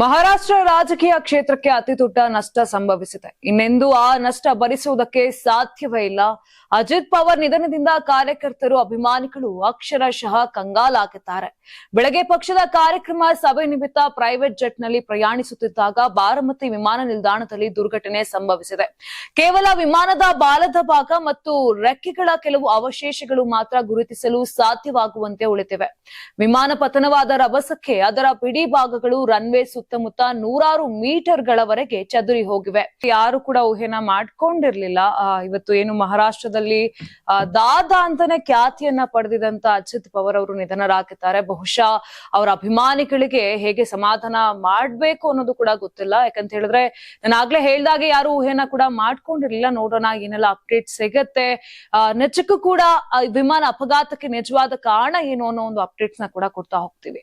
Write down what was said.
ಮಹಾರಾಷ್ಟ್ರ ರಾಜಕೀಯ ಕ್ಷೇತ್ರಕ್ಕೆ ಅತಿ ದೊಡ್ಡ ನಷ್ಟ ಸಂಭವಿಸಿದೆ. ಇನ್ನೆಂದು ಆ ನಷ್ಟ ಭರಿಸುವುದಕ್ಕೆ ಸಾಧ್ಯವೇ ಇಲ್ಲ. ಅಜಿತ್ ಪವಾರ್ ನಿಧನದಿಂದ ಕಾರ್ಯಕರ್ತರು ಅಭಿಮಾನಿಗಳು ಅಕ್ಷರಶಃ ಕಂಗಾಲಾಗಿದ್ದಾರೆ ಬೆಳಗ್ಗೆ ಪಕ್ಷದ ಕಾರ್ಯಕ್ರಮ ಸಭೆ ನಿಮಿತ್ತ ಪ್ರೈವೇಟ್ ಜೆಟ್ನಲ್ಲಿ ಪ್ರಯಾಣಿಸುತ್ತಿದ್ದಾಗ ಬಾರಮತಿ ವಿಮಾನ ನಿಲ್ದಾಣದಲ್ಲಿ ದುರ್ಘಟನೆ ಸಂಭವಿಸಿದೆ. ಕೇವಲ ವಿಮಾನದ ಬಾಲದ ಭಾಗ ಮತ್ತು ರೆಕ್ಕೆಗಳ ಕೆಲವು ಅವಶೇಷಗಳು ಮಾತ್ರ ಗುರುತಿಸಲು ಸಾಧ್ಯವಾಗುವಂತೆ ಉಳಿದಿವೆ. ವಿಮಾನ ಪತನವಾದ ರಭಸಕ್ಕೆ ಅದರ ಬಿಡಿ ಭಾಗಗಳು ರನ್ವೇ ಸುತ್ತಮುತ್ತ ನೂರಾರು ಮೀಟರ್ಗಳವರೆಗೆ ಚದುರಿ ಹೋಗಿವೆ. ಯಾರು ಕೂಡ ಊಹೆನ ಮಾಡ್ಕೊಂಡಿರ್ಲಿಲ್ಲ. ಇವತ್ತು ಏನು ಮಹಾರಾಷ್ಟ್ರದಲ್ಲಿ ದಾದಾ ಅಂತಾನೆ ಖ್ಯಾತಿಯನ್ನ ಪಡೆದಿದಂತ ಅಜಿತ್ ಪವಾರ್ ಅವರು ನಿಧನರಾಗಿದ್ದಾರೆ. ಬಹುಶಃ ಅವರ ಅಭಿಮಾನಿಗಳಿಗೆ ಹೇಗೆ ಸಮಾಧಾನ ಮಾಡ್ಬೇಕು ಅನ್ನೋದು ಕೂಡ ಗೊತ್ತಿಲ್ಲ. ಯಾಕಂತ ಹೇಳಿದ್ರೆ, ನಾನು ಆಗ್ಲೇ ಹೇಳ್ದಾಗೆ ಯಾರು ಊಹೆನ ಕೂಡ ಮಾಡ್ಕೊಂಡಿರ್ಲಿಲ್ಲ. ನೋಡೋಣ ಏನೆಲ್ಲ ಅಪ್ಡೇಟ್ ಸಿಗತ್ತೆ. ನಿಜಕ್ಕೂ ಕೂಡ ವಿಮಾನ ಅಪಘಾತಕ್ಕೆ ನಿಜವಾದ ಕಾರಣ ಏನು ಅನ್ನೋ ಒಂದು ಅಪ್ಡೇಟ್ಸ್ನ ಕೂಡ ಕೊಡ್ತಾ ಹೋಗ್ತೀವಿ.